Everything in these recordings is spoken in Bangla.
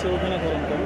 হচ্ছে ওখানে গরম কম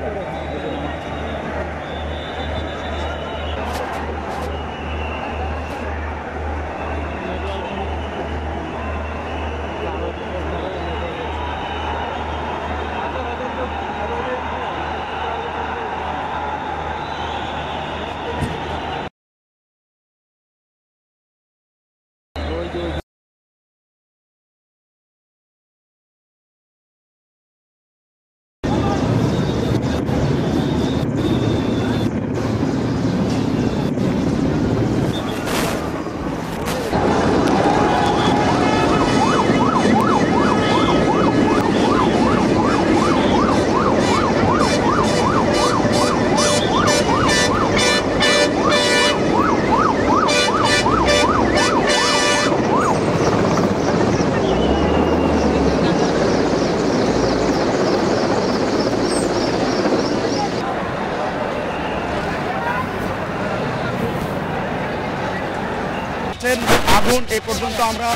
আগুন এই পর্যন্ত আমরা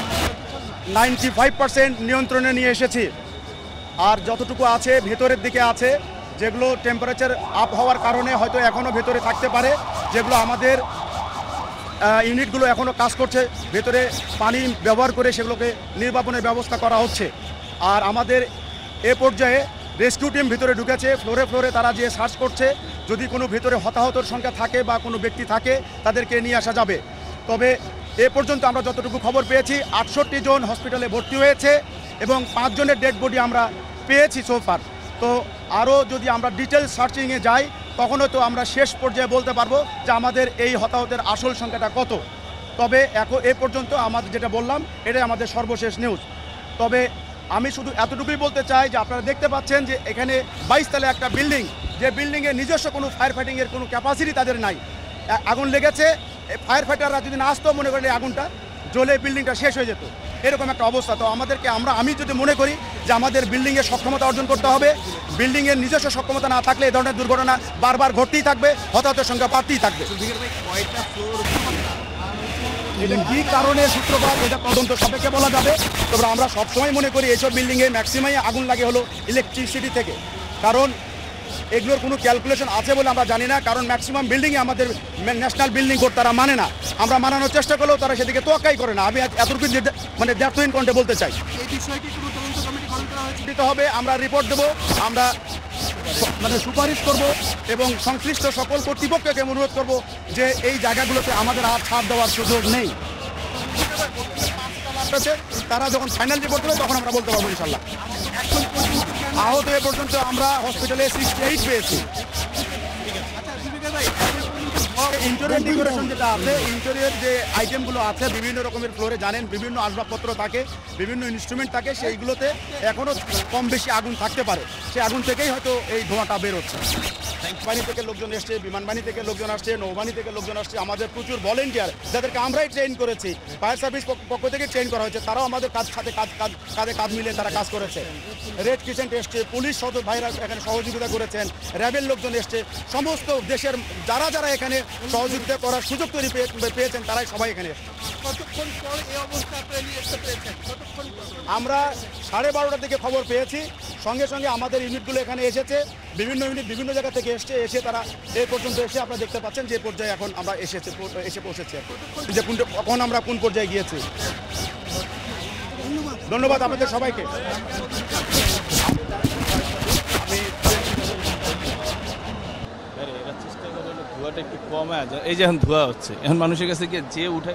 নাইনটি ফাইভ পার্সেন্ট নিয়ন্ত্রণে নিয়ে এসেছি। আর যতটুকু আছে, ভেতরের দিকে আছে, যেগুলো টেম্পারেচার আপ হওয়ার কারণে হয়তো এখনও ভেতরে থাকতে পারে, যেগুলো আমাদের ইউনিটগুলো এখনও কাজ করছে, ভেতরে পানি ব্যবহার করে সেগুলোকে নির্বাপনের ব্যবস্থা করা হচ্ছে। আর আমাদের এ পর্যায়ে রেস্কিউ টিম ভিতরে ঢুকেছে ফ্লোরে ফ্লোরে তারা যে সার্চ করছে, যদি কোনো ভেতরে হতাহতর সংখ্যা থাকে বা কোনো ব্যক্তি থাকে, তাদেরকে নিয়ে আসা যাবে। তবে এ পর্যন্ত আমরা যতটুকু খবর পেয়েছি, আটষট্টি জন হসপিটালে ভর্তি হয়েছে এবং পাঁচজনের ডেড বডি আমরা পেয়েছি সোফার তো আরও যদি আমরা ডিটেল সার্চিংয়ে যাই তখন তো আমরা শেষ পর্যায়ে বলতে পারব যে আমাদের এই হতাহতের আসল সংখ্যাটা কত। তবে এখন এ পর্যন্ত আমাদের যেটা বললাম, এটাই আমাদের সর্বশেষ নিউজ তবে আমি শুধু এতটুকুই বলতে চাই যে আপনারা দেখতে পাচ্ছেন যে এখানে বাইশ তলে একটা বিল্ডিং যে বিল্ডিংয়ে নিজস্ব কোনো ফায়ার ফাইটিংয়ের কোনো ক্যাপাসিটি তাদের নাই। আগুন লেগেছে ফায়ার ফাইটাররা যদি না আসতো, মনে করেন আগুনটা, জ্বলে বিল্ডিংটা শেষ হয়ে যেত। এরকম একটা অবস্থা। তো আমাদেরকে আমরা, আমি যদি মনে করি যে আমাদের বিল্ডিংয়ের সক্ষমতা অর্জন করতে হবে বিল্ডিংয়ের নিজস্ব সক্ষমতা না থাকলে এ ধরনের দুর্ঘটনা বারবার ঘটতেই থাকবে, হতাহতের সংখ্যা বাড়তেই থাকবে। এটা কি কারণে সূত্রপাত, এটা তদন্ত সাপেক্ষে বলা যাবে। তবে আমরা সবসময় মনে করি, এইসব বিল্ডিংয়ে ম্যাক্সিমাই আগুন লাগে হলো ইলেকট্রিসিটি থেকে। কারণ এগুলোর কোনো ক্যালকুলেশন আছে বলে আমরা জানি না কারণ ম্যাক্সিমাম বিল্ডিংয়ে আমাদের ন্যাশনাল বিল্ডিং কোড তারা মানে না। আমরা মানানোর চেষ্টা করলেও তারা সেদিকে তোয়াক্কাই করে না। আমি এতটুকু মানে দ্যার্থহীন কণ্ঠে বলতে চাই। দিতে হবে আমরা রিপোর্ট দেবো আমরা মানে সুপারিশ করব এবং সংশ্লিষ্ট সকল কর্তৃপক্ষকে অনুরোধ করব যে এই জায়গাগুলোতে আমাদের আর ছাড় দেওয়ার সুযোগ নেই। তারা যখন ফাইনাল রিপোর্ট দেবে তখন আমরা বলতে পারব ইনশাল্লাহ। আহত এ পর্যন্ত আমরা হসপিটালে সিক্সটি এইট পেয়েছি। ইন্টেরিয়র ডেকোরেশন যেটা আছে ইন্টেরিয়র যে আইটেমগুলো আছে, বিভিন্ন রকমের ফ্লোরে জানেন, বিভিন্ন আসবাবপত্র থাকে, বিভিন্ন ইনস্ট্রুমেন্ট থাকে, সেইগুলোতে এখনও কম বেশি আগুন থাকতে পারে। সেই আগুন থেকেই হয়তো এই ধোঁয়াটা বেরোচ্ছে। বাহিনী থেকে লোকজন এসছে বিমান বাহিনী থেকে লোকজন আসছে নৌবাহিনী থেকে লোকজন আসছে। আমাদের প্রচুর ভলেন্টিয়ার যাদেরকে আমরাই ট্রেন করেছি। ফায়ার সার্ভিস পক্ষ থেকে ট্রেন করা হয়েছে। তারাও আমাদের কাজ সাথে কাজ কাজ কাঁধে কাঁধ মিলে তারা কাজ করেছে। রেড ক্রিসেন্ট এসছে পুলিশ সদ ভাইরা এখানে সহযোগিতা করেছেন র্যাবের লোকজন এসছে। সমস্ত দেশের যারা যারা এখানে সহযোগিতা করার সুযোগ তৈরি পেয়েছেন তারাই সবাই এখানে? আমরা সাড়ে বারোটার দিকে খবর পেয়েছি। সঙ্গে সঙ্গে আমাদের ইউনিটগুলো এখানে এসেছে। বিভিন্ন ইউনিট বিভিন্ন জায়গা থেকে এসছে এসে তারা এই পর্যন্ত এসে আপনারা দেখতে পাচ্ছেন যে পর্যায়ে এখন আমরা এসেছে এসে পৌঁছেছি। যে কোন কখন আমরা কোন পর্যায়ে গিয়েছি। ধন্যবাদ আপনাদের সবাইকে। ধোঁয়াটা একটু কমে আছে এই যে এখন ধোঁয়া হচ্ছে। এখন মানুষের কাছে গিয়ে যে উঠে